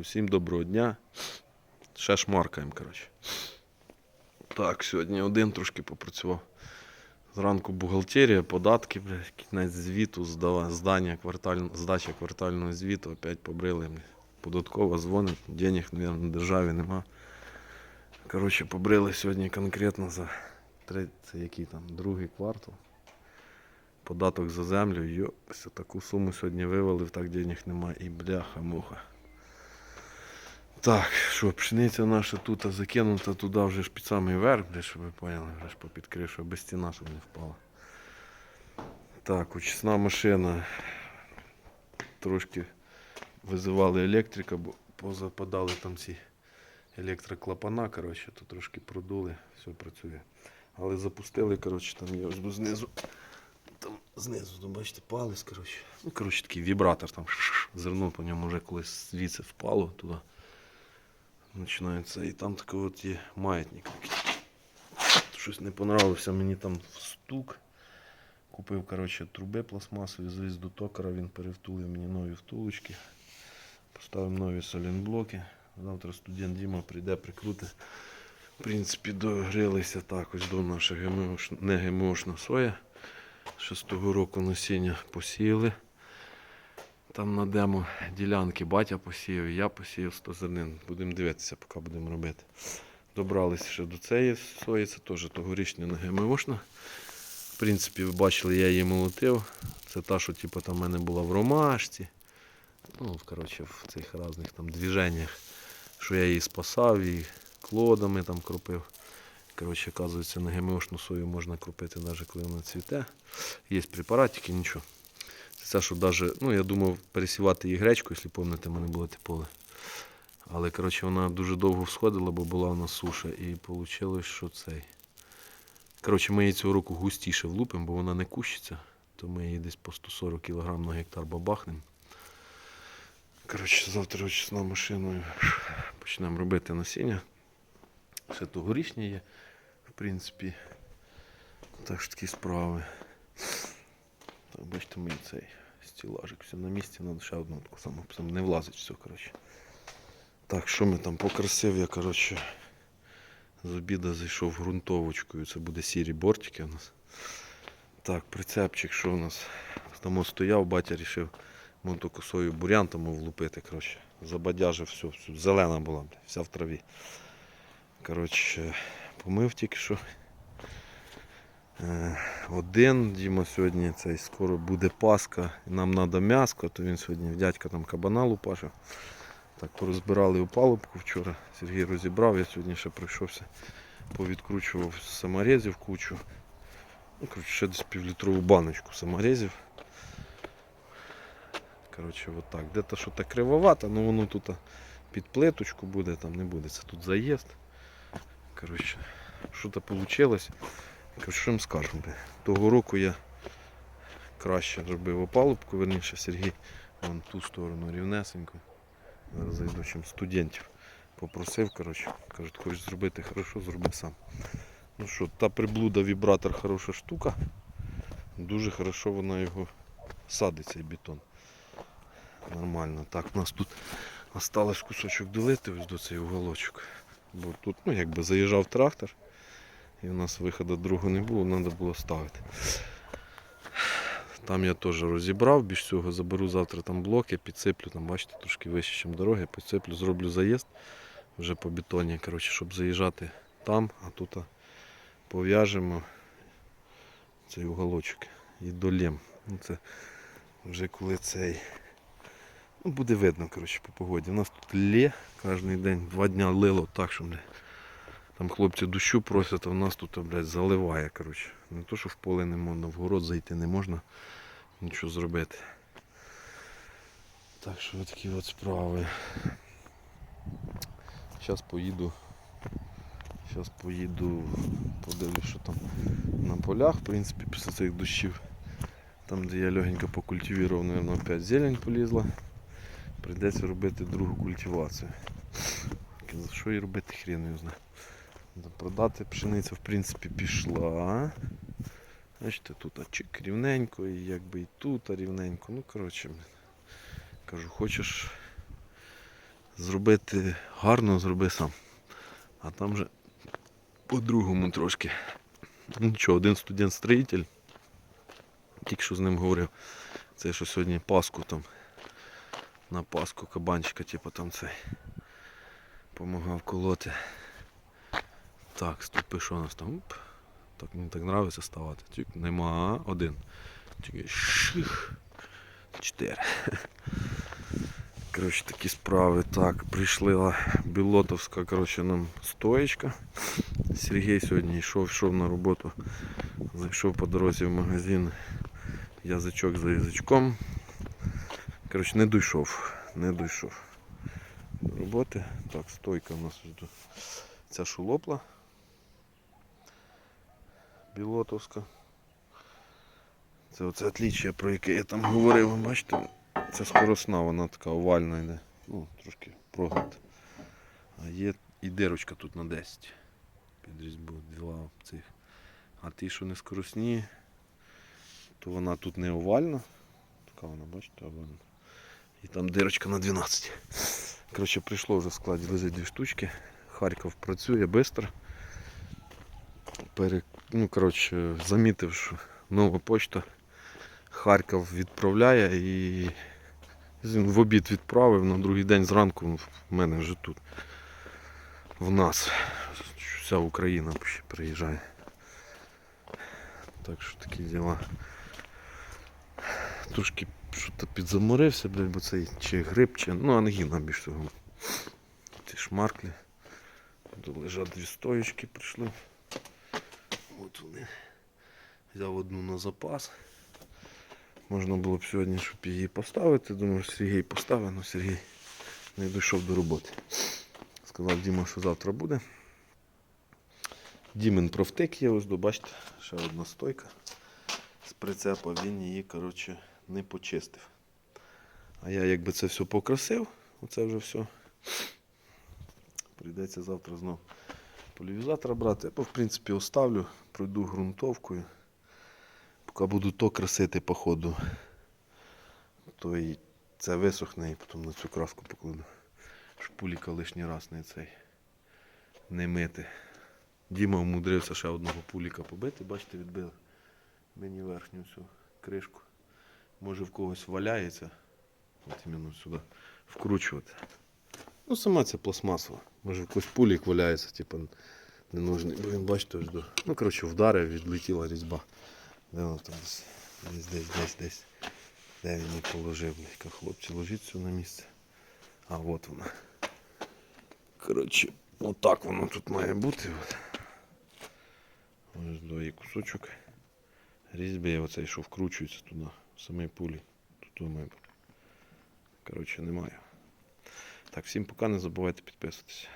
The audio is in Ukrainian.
Усім доброго дня. Ще шмаркаємо, коротше. Так, сьогодні один трошки попрацював. Зранку бухгалтерія, податки, бля, кінець звіту, здання кварталь, здача квартального звіту, опять побрили. Бля. Податкова дзвонить, денег, мабуть, на державі нема. Коротше, побрили сьогодні конкретно за це який там, другий квартал. Податок за землю, йо, таку суму сьогодні вивалив, так денег нема і бляха-муха. Так, що, пшениця наша тут закинута туди вже ж під самий верх, бля, щоб ви поняли, вже ж попід кришу, без стіна, щоб не впала. Так, очисна машина. Трошки визивали електрика, бо позападали там ці електроклапана, коротше, то трошки продули, все працює. Але запустили, коротше, там є ось знизу. Там знизу, там, бачите, палець, коротше. Ну, коротше, такий вібратор, там зерно по ньому вже колись звідси впало туди. Починається. І там такий от є маятник. Щось не понравився мені там стук. Купив коротше, труби пластмасові, завіз до токара, він перевтулив мені нові втулочки. Поставив нові солінблоки. Завтра студент Діма прийде, прикрути. В принципі, догрілися так ось до наша ГМОш, не ГМОшна соя. Шестого року насіння посіяли. Там на демо ділянки батя посіяв, я посіяв 100 зернин. Будемо дивитися, поки будемо робити. Добралися ще до цієї сої, це теж тогорічня не ГМОшна. В принципі, ви бачили, я її молотив. Це та, що типу, там в мене була в ромашці. Ну, коротше, в цих різних там движеннях, що я її спасав і клодами там кропив. Коротше, оказується, на ГМОшну сою можна кропити, навіть коли вона цвіте. Є препаратики, нічого. Це даже, ну я думав пересівати її гречку, якщо пам'ятаєте, в мене було те. Але коротше, вона дуже довго всходила, бо була у суша. І вийшло, що цей. Коротше, ми її цього року густіше влупимо, бо вона не кущиться. То ми її десь по 140 кг на гектар бабахнемо. Коротше, завтра очисна машиною почнемо робити насіння. Ще тогорічні є, в принципі. Так що такі справи. Бачите, мені цей стілажик все на місці, треба ще одну таку саму, сам не влазить все, коротше. Так, що ми там покрасив я, коротше, з обіда зайшов ґрунтовочкою. Це буде сірі бортики у нас. Так, прицепчик, що у нас? Там стояв, батя рішив мотокосою бурян тому влупити, коротше. Забадяжив все, все, зелена була, вся в траві. Коротше, помив тільки що. Один Діма сьогодні цей скоро буде Пасха, і нам треба м'яско, то він сьогодні дядька там кабана лупашив. Так порозбирали опалубку вчора. Сергій розібрав, я сьогодні ще пройшовся, повідкручував саморезів кучу. Ну, коротше, ще десь півлітрову баночку саморезів. Коротше, от так. Де-то що так кривовато, але воно тут під плиточку буде, там не буде. Це тут заїзд. Коротше, що-то вийшло. Що їм скажу. бля. Того року я краще зробив опалубку, верніше Сергій вон ту сторону рівнесенько. Зараз зайду чим студентів. Попросив, коротше, кажуть, хочеш зробити хорошо, зроби сам. Ну що, та приблуда вібратор хороша штука. Дуже хорошо вона його садить, цей бетон. Нормально. Так, у нас тут осталось кусочок долити ось до цей уголочок. Бо тут ну, якби заїжджав трактор. І у нас виходу другого не було, треба було ставити. Там я теж розібрав, більш всього заберу завтра там блоки, підсиплю, там, бачите, трошки вище, ніж дороги, підсиплю, зроблю заїзд вже по бетоні, коротше, щоб заїжджати там, а тут пов'яжемо цей уголочок і долем. Ну, це вже коли цей. Ну, буде видно коротше, по погоді. У нас тут лє кожен день, два дня лило так, що бля, там хлопці дощу просять, а в нас тут блядь, заливає. коротше. Не то, що в поле не можна, в город зайти не можна нічого зробити. Так що такі от справи. Зараз поїду. Зараз поїду, подивлюсь, що там на полях, в принципі, після цих дощів. Там, де я легенько покультивував, мабуть, опять зелень полізла. Прийдеться робити другу культивацію. Що її робити, хрен його знає. Продати пшениця в принципі пішла. Бачите, тут а чик рівненько, і якби і тут рівненько. Ну коротше, кажу, хочеш зробити гарно, зроби сам. А там вже по-другому трошки. Ну, Нічого, один студент-строїтель, тільки що з ним говорив, це що сьогодні Пасху там. На Пасху кабанчика, типу там цей. Помагав колоти. Так, стопи, що у нас там? Уп. Так мені так подобається ставати. Тільки нема один. Тільки ших. Чотири. Коротше, такі справи. Так, прийшла Білотовська, коротше, нам стоєчка. Сергій сьогодні йшов, йшов на роботу. Зайшов по дорозі в магазин. Язичок за язичком. Коротше, не дійшов. Не дійшов. До роботи. Так, стойка у нас. Ця шулопла. Білотовська. Це оце отличие, про яке я там говорив, ви бачите, це скоросна, вона така овальна йде. Ну, трошки прогнута. А є і дирочка тут на 10. Під різьбу два цих. А ті, що не скоросні, то вона тут не овальна. Така вона, бачите, овальна. І там дирочка на 12. Коротше, прийшло вже в складі лежить дві штучки. Харків працює швидко. Ну, коротше, замітив, що нова почта Харків відправляє і він в обід відправив, на другий день зранку в мене вже тут. В нас. Вся Україна приїжджає. Так що такі діла. Трошки що-то підзаморився, блядь, бо цей чи гриб, чи. Ну, ангіна більш всього. Ці шмарклі. Тут лежать дві стоєчки прийшли. От вони. Взяв одну на запас. Можна було б сьогодні, щоб її поставити. Думаю, що Сергій поставив, але Сергій не дійшов до роботи. Сказав Діма, що завтра буде. Дімин профтек є, ось бачите, ще одна стойка з прицепа, він її коротше, не почистив. А я якби це все покрасив, оце вже все. Прийдеться завтра знов полівізатора брати, або в принципі оставлю, пройду ґрунтовкою. Поки буду то красити по ходу, то і це висохне і потім на цю краску покладу. Шпуліка лишній раз не цей не мити. Діма умудрився ще одного пуліка побити, бачите, відбили мені верхню цю кришку. Може в когось валяється. От іменно сюди вкручувати. Ну, сама ця пластмасова. Може в когось пулік валяється, типу ненужний. Бо він, бачите, до. Ну, коротше, вдарив, відлетіла різьба. Де воно там десь, десь, десь, десь, десь. Де він її положив, хлопці, ложіть все на місце. А от вона. Коротше, отак воно тут має бути. От. Ось її кусочок. Різьби, оцей, що вкручується туди, в самій пулі. Тут бути. Коротше, немає. Так, всім пока, не забувайте підписуватися.